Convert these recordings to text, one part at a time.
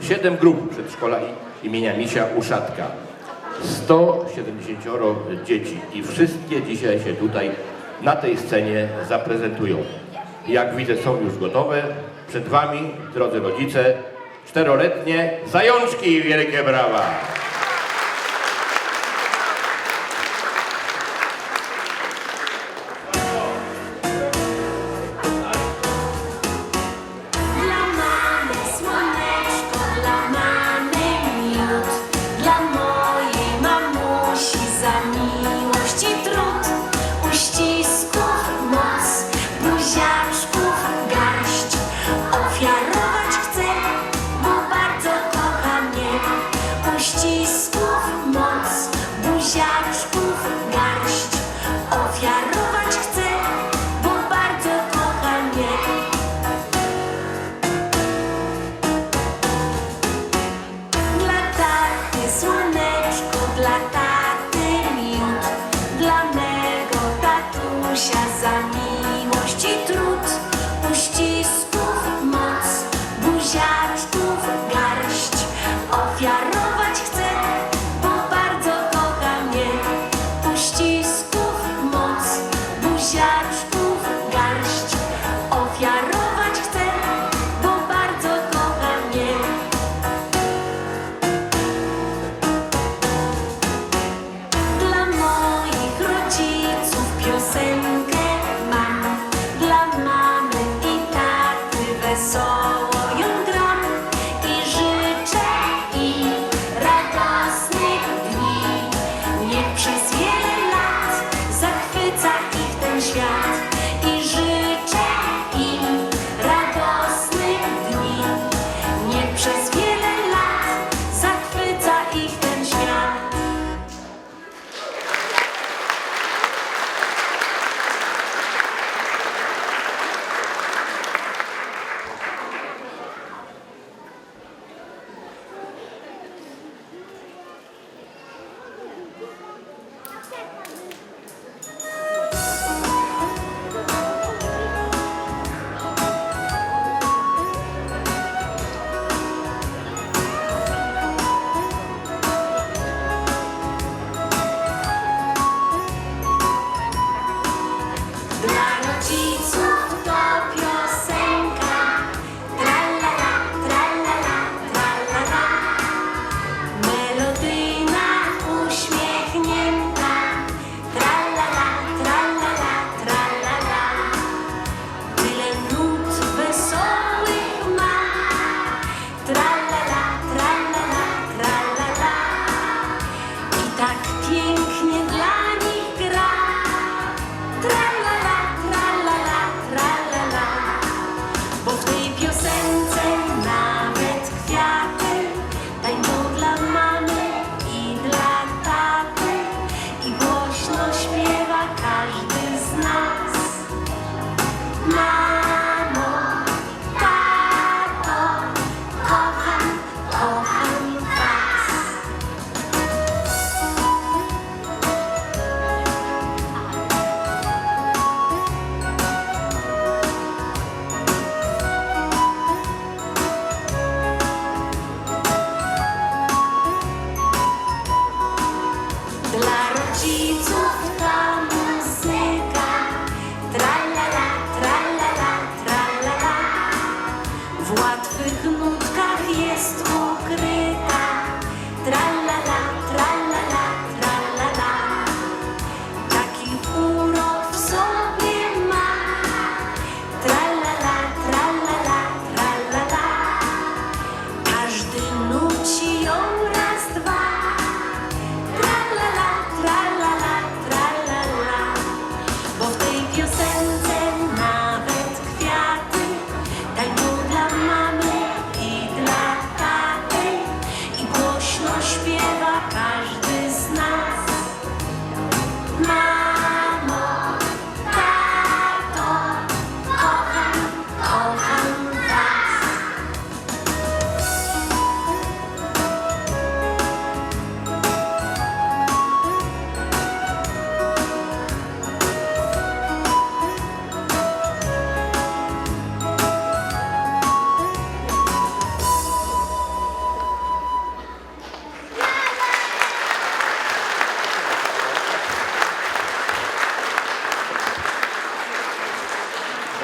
7 grup przedszkola imienia Misia Uszatka. 170 dzieci i wszystkie dzisiaj się tutaj na tej scenie zaprezentują. Jak widzę są już gotowe. Przed Wami, drodzy rodzice, czteroletnie zajączki wielkie brawa! I need. 家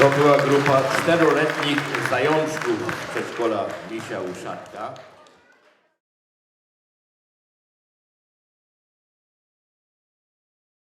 To była grupa czteroletnich zajączków przedszkola Misia Uszatka.